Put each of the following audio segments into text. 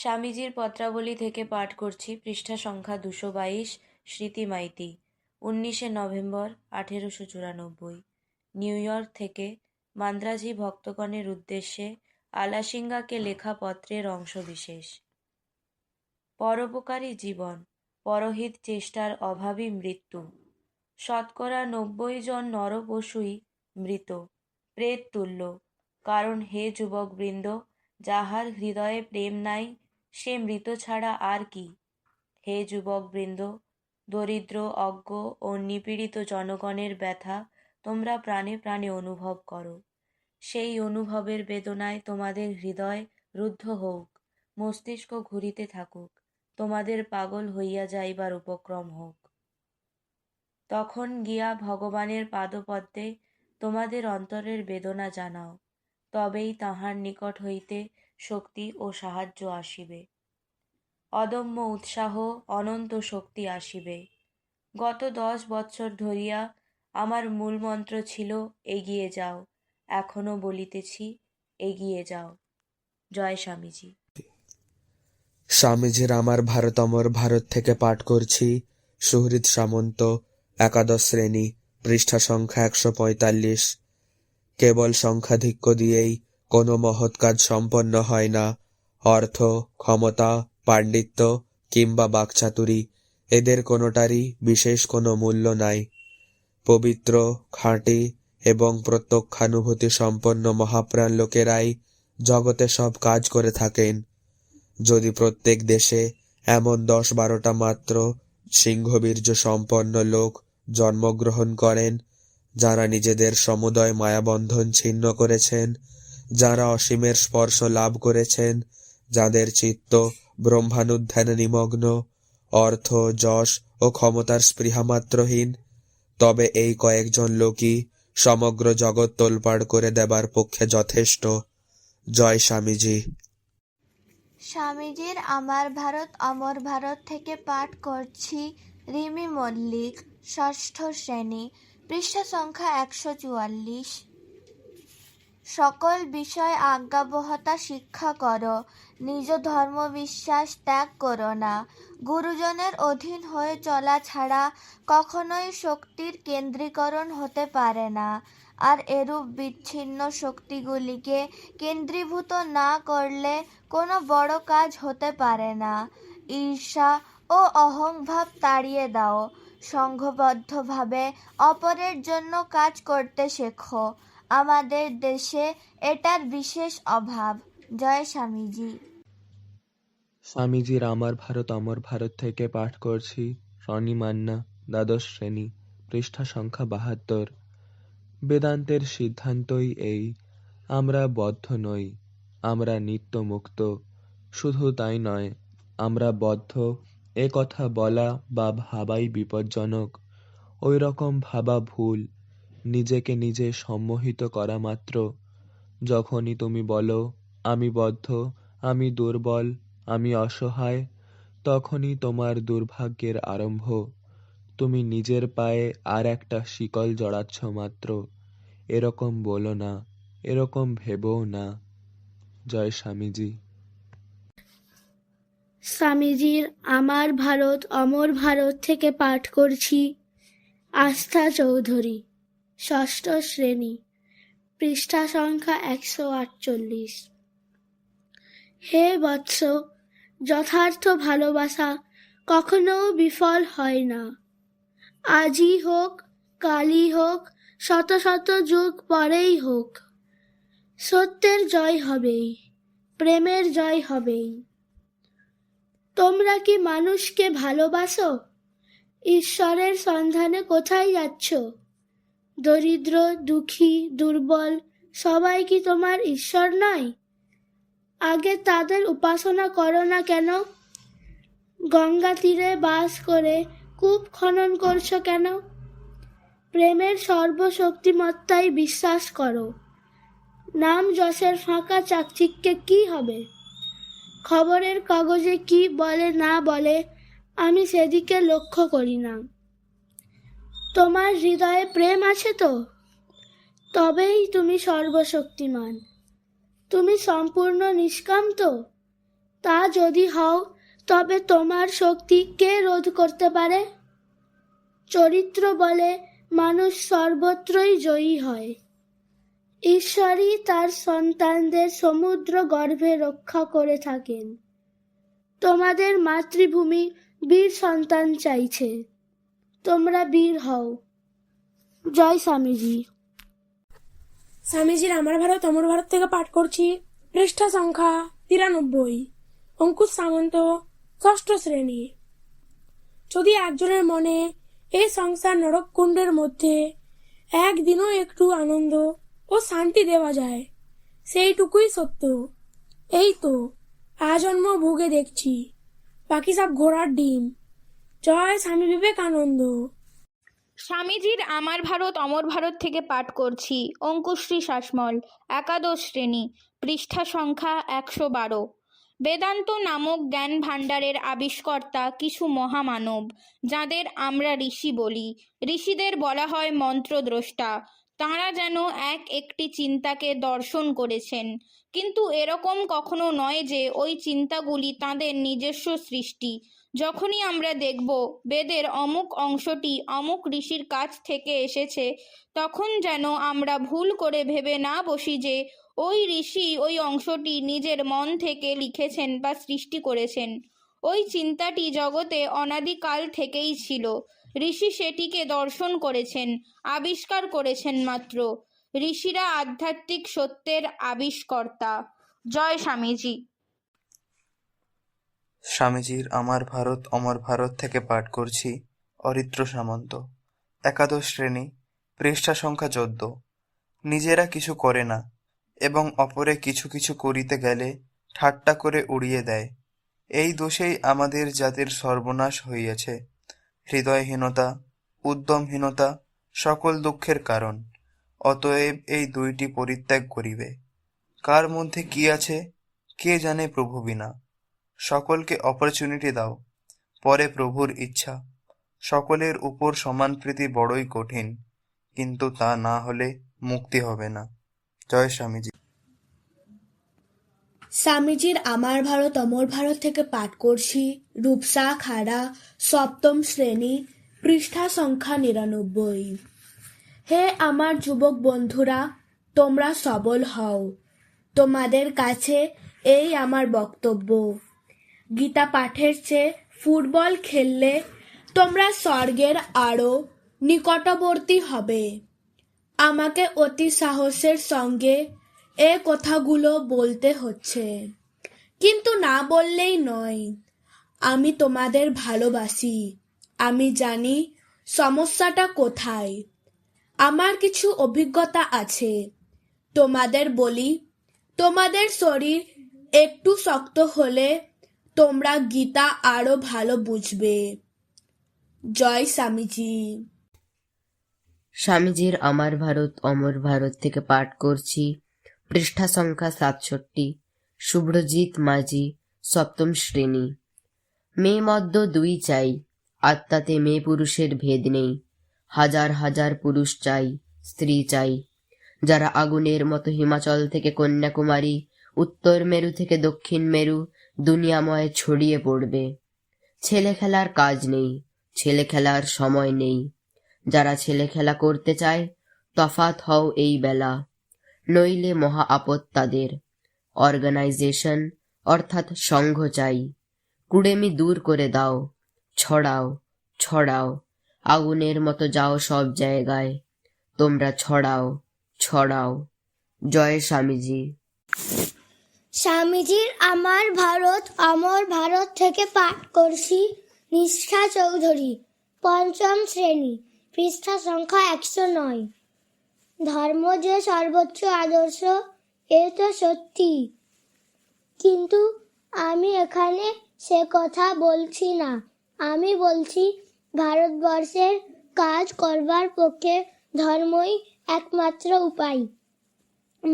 স্বামীজির পত্রাবলী থেকে পাঠ করছি পৃষ্ঠা সংখ্যা দুশো বাইশ, স্মৃতি মাইতি, উনিশে নভেম্বর আঠেরোশো চুরানব্বই। নিউ ইয়র্ক থেকে মান্দ্রাজি ভক্তগণের উদ্দেশ্যে আলাসিঙ্গাকে লেখা পত্রের অংশবিশেষ। পরোপকারী জীবন, পরহিত চেষ্টার অভাবই মৃত্যু। শতকরা নব্বই জন নরপশুই মৃত, প্রেত তুল্য। কারণ হে যুবকবৃন্দ, যাহার হৃদয়ে প্রেম নাই সে মৃত ছাড়া আর কি। হে যুবকবৃন্দ, দরিদ্র, অজ্ঞ ও নিপীড়িত জনগণের ব্যথা তোমরা প্রাণে প্রাণে অনুভব করো। সেই অনুভবের বেদনায় তোমাদের হৃদয় রুদ্ধ হোক, মস্তিষ্ক ঘুরিতে থাকুক, তোমাদের পাগল হইয়া যাইবার উপক্রম হোক। তখন গিয়া ভগবানের পাদপদ্মে তোমাদের অন্তরের বেদনা জানাও। তবেই তাহার নিকট হইতে শক্তি ও সাহায্য আসিবে। অদম্য উৎসাহ, অনন্ত শক্তি আসিবে। গত দশ বৎসর ধরিয়া আমার মূল মন্ত্র ছিল, এগিয়ে যাও, এখনও বলিতেছি, এগিয়ে যাও। জয় স্বামীজি। স্বামীজির আমার ভারত অমর ভারত থেকে পাঠ করছি। সুহৃদ সামন্ত, একাদশ শ্রেণি, পৃষ্ঠা সংখ্যা একশো পঁয়তাল্লিশ। কেবল সংখ্যাধিক্য দিয়েই কোনো মহৎ কাজ সম্পন্ন হয় না। অর্থ, ক্ষমতা, পাণ্ডিত্য কিংবা বাকচাতুরি, এদের কোনোটারই বিশেষ কোনো মূল্য নাই। পবিত্র, খাঁটি এবং প্রত্যক্ষানুভূতি সম্পন্ন মহাপ্রাণ লোকেরাই জগতে সব কাজ করে থাকেন। যদি প্রত্যেক দেশে এমন দশ বারোটা মাত্র সিংহবীর্য সম্পন্ন লোক জন্মগ্রহণ করেন যারা নিজেদের সমুদয় মায়াবন্ধন ছিন্ন করেছেন, যারা অসীমের স্পর্শ লাভ করেছেন, যাদের চিত্ত ব্রহ্মানুধ্যানে নিমগ্ন, অর্থ, যশ ও ক্ষমতার স্পৃহামাত্রহীন, তবে এই কয়েকজন লোকই সমগ্র জগৎ তোলপাড় করে দেবার পক্ষে যথেষ্ট। জয় স্বামীজি। স্বামীজির আমার ভারত, অমর ভারত থেকে পাঠ করছি রিমি মল্লিক, ষষ্ঠ শ্রেণি। পৃষ্ঠা সংখ্যা একশো চুয়াল্লিশ। সকল বিষয় আজ্ঞাবহতা শিক্ষা করো। নিজ ধর্মবিশ্বাস ত্যাগ করো না। গুরুজনের অধীন হয়ে চলা ছাড়া কখনোই শক্তির কেন্দ্রীকরণ হতে পারে না। আর এরূপ বিচ্ছিন্ন শক্তিগুলিকে কেন্দ্রীভূত না করলে কোনো বড় কাজ হতে পারে না। ঈর্ষা ও অহংভাব তাড়িয়ে দাও। সংঘবদ্ধভাবে অপরের জন্য কাজ করতে শেখো। আমাদের দেশে এটার বিশেষ অভাব। জয় স্বামীজি। স্বামীজির আমার ভারত, অমর ভারত থেকে পাঠ করছি। রনি মান্না, দ্বাদশ শ্রেণি, পৃষ্ঠা সংখ্যা বাহাত্তর। বেদান্তের সিদ্ধান্তই এই, আমরা বদ্ধ নই, আমরা নিত্য মুক্ত শুধু তাই নয়, আমরা বদ্ধ এ কথা বলা বা ভাবাই বিপজ্জনক। ওই রকম ভাবা ভুল, নিজেকে নিজে সম্মোহিত করা মাত্র। যখনই তুমি বলো, আমি বদ্ধ, আমি দুর্বল, আমি অসহায়, তখনই তোমার দুর্ভাগ্যের আরম্ভ। তুমি নিজের পায়ে আর একটা শিকল জড়াচ্ছ মাত্র। এরকম বলো না, এরকম ভেবও না। জয় স্বামীজি। স্বামীজির আমার ভারত, অমর ভারত থেকে পাঠ করছি। আস্থা চৌধুরী, ষষ্ঠ শ্রেণি, পৃষ্ঠা সংখ্যা একশো আটচল্লিশ। হে বৎস, যথার্থ ভালোবাসা কখনো বিফল হয় না। আজই হোক, কালই হোক, শত শত যুগ পরেই হোক। সত্যের জয় হবেই, প্রেমের জয় হবেই। তোমরা কি মানুষকে ভালোবাসো? ঈশ্বরের সন্ধানে কোথায় যাচ্ছ? দরিদ্র, দুঃখী, দুর্বল, সবাই কি তোমার ঈশ্বর নয়? আগে তাদের উপাসনা করো না কেন? গঙ্গা তীরে বাস করে কূপ খনন করছ কেন? প্রেমের সর্বশক্তিমত্তায় বিশ্বাস করো। নাম যশের ফাঁকা চাকচিক্যে কি হবে? খবরের কাগজে কি বলে না বলে আমি সেদিকে লক্ষ্য করি না। তোমার হৃদয়ে প্রেম আছে তো? তবেই তুমি সর্বশক্তিমান। তুমি সম্পূর্ণ নিষ্কাম তো? তা যদি হও, তবে তোমার শক্তি কে রোধ করতে পারে? চরিত্র বলে মানুষ সর্বত্রই জয়ী হয়। ঈশ্বরই তার সন্তানদের সমুদ্র গর্ভে রক্ষা করে থাকেন। তোমাদের মাতৃভূমি বীর সন্তান চাইছে। তোমরা বীর হও। জয় স্বামীজি। স্বামীজির আমার ভারত, অমর ভারত থেকে পাঠ করছি। পৃষ্ঠা সংখ্যা তিরানব্বই। অঙ্কুশ সামন্ত, ষষ্ঠ শ্রেণি। যদি একজনের মনে এই সংসার নরককুণ্ডের মধ্যে একদিনও একটু আনন্দ ও শান্তি দেওয়া যায় সেইটুকুই সত্য এই তো আজন্ম ভোগে দেখছি বাকি সব ঘোড়ার ডিম জয় স্বামী বিবেকানন্দ স্বামীজির আমার ভারত অমর ভারত থেকে পাঠ করছি অঙ্কুশ্রী শাসমল একাদশ শ্রেণি পৃষ্ঠা সংখ্যা একশো বারো বেদান্ত নামক জ্ঞান ভাণ্ডারের আবিষ্কর্তা কিছু মহামানব যাদের আমরা ঋষি বলি ঋষিদের বলা হয় মন্ত্রদ্রষ্টা তাঁরা যেন এক একটি চিন্তাকে দর্শন করেছেন। কিন্তু এরকম কখনো নয় যে ওই চিন্তাগুলি তাঁদের নিজস্ব সৃষ্টি। যখনই আমরা দেখব বেদের অমুক অংশটি অমুক ঋষির কাছ থেকে এসেছে, তখন যেন আমরা ভুল করে ভেবে না বসি যে ওই ঋষি ওই অংশটি নিজের মন থেকে লিখেছেন বা সৃষ্টি করেছেন। ওই চিন্তাটি জগতে অনাদিকাল থেকেই ছিল। ঋষি সেটিকে দর্শন করেছেন, আবিষ্কার করেছেন মাত্র। ঋষিরা আধ্যাত্মিক সত্যের আবিষ্কর্তা। জয় স্বামীজি। স্বামীজির আমার ভারত, অমর ভারত থেকে পাঠ করছি অরিত্র সামন্ত। একাদশ শ্রেণি, পৃষ্ঠা সংখ্যা চোদ্দ। নিজেরা কিছু করে না এবং অপরে কিছু কিছু করিতে গেলে ঠাট্টা করে উড়িয়ে দেয়। এই দোষেই আমাদের জাতির সর্বনাশ হইয়াছে। হৃদয়হীনতা, উদ্যমহীনতা সকল দুঃখের কারণ। অতএব এই দুইটি পরিত্যাগ করিবে। কার মধ্যে কি আছে, কে জানে প্রভু বিনা। সকলকে অপরচুনিটি দাও, পরে প্রভুর ইচ্ছা। সকলের উপর সমান প্রীতি বড়ই কঠিন, কিন্তু তা না হলে মুক্তি হবে না। জয় স্বামীজি। স্বামীজির আমার ভারত, অমর ভারত থেকে পাঠ করছি। রূপসা, খাড়া, সপ্তম শ্রেণি, পৃষ্ঠা সংখ্যা নিরানব্বই। হে আমার যুবক বন্ধুরা, তোমরা সবল হও। তোমাদের কাছে এই আমার বক্তব্য। গীতা পাঠের চেয়ে ফুটবল খেললে তোমরা স্বর্গের আরও নিকটবর্তী হবে। আমাকে অতি সাহসের সঙ্গে এ কথাগুলো বলতে হচ্ছে। কিন্তু না বললেই নয়। আমি তোমাদের ভালোবাসি। আমি জানি সমস্যাটা কোথায়। আমার কিছু অভিজ্ঞতা আছে। তোমাদের বলি, তোমাদের শরীর একটু শক্ত হলে তোমরা গীতা আরও ভালো বুঝবে। জয় স্বামীজি। স্বামীজির আমার ভারত, অমর ভারত থেকে পাঠ করছি। পৃষ্ঠা সংখ্যা সাতষট্টি। শুভ্রজিৎ মাঝি, সপ্তম শ্রেণি। মেয়ে মদ্য দুই চাই আত্মাতে মেয়ে পুরুষের ভেদ নেই। হাজার হাজার পুরুষ চাই, স্ত্রী চাই। যারা আগুনের মতো হিমাচল থেকে কন্যাকুমারী, উত্তর মেরু থেকে দক্ষিণ মেরু, দুনিয়াময় ছড়িয়ে পড়বে। ছেলে খেলার কাজ নেই, ছেলে খেলার সময় নেই। যারা ছেলে খেলা করতে চায় তফাত হও এই বেলা। নইলে মহা আপদ তাদের। অর্গানাইজেশন অর্থাৎ সংঘ চাই। কুড়েমি দূর করে দাও, ছড়াও ছড়াও, আগুনের মতো যাও সব জায়গায়। তোমরা ছড়াও ছড়াও। জয় স্বামীজি। স্বামীজির আমার ভারত, অমর ভারত থেকে পাঠ করছি নিষ্ঠা চৌধুরী, পঞ্চম শ্রেণি, পৃষ্ঠা সংখ্যা একশো নয়। ধর্ম যে সর্বোচ্চ আদর্শ এ তো সত্যি। কিন্তু আমি এখানে সে কথা বলছি না। আমি বলছি, ভারতবর্ষের কাজ করবার পক্ষে ধর্মই একমাত্র উপায়।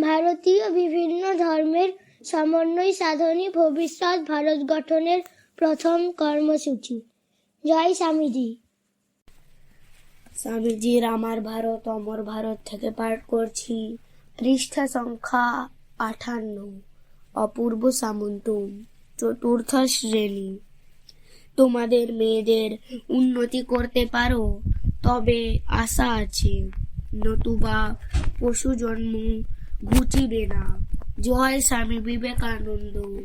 ভারতীয় বিভিন্ন ধর্মের সমন্বয় সাধনই ভবিষ্যৎ ভারত গঠনের প্রথম কর্মসূচি। জয় স্বামীজি। স্বামীজির আমার ভারত, অমর ভারত থেকে পাঠ করছি। পৃষ্ঠা সংখ্যা আঠান্ন। অপূর্ব সামন্তম। চতুর্থ শ্রেণি। তোমাদের মেয়েদের উন্নতি করতে পারো, তবে আশা আছে। নতুবা পশু জন্ম ঘুচিবে না। জয় স্বামী বিবেকানন্দ।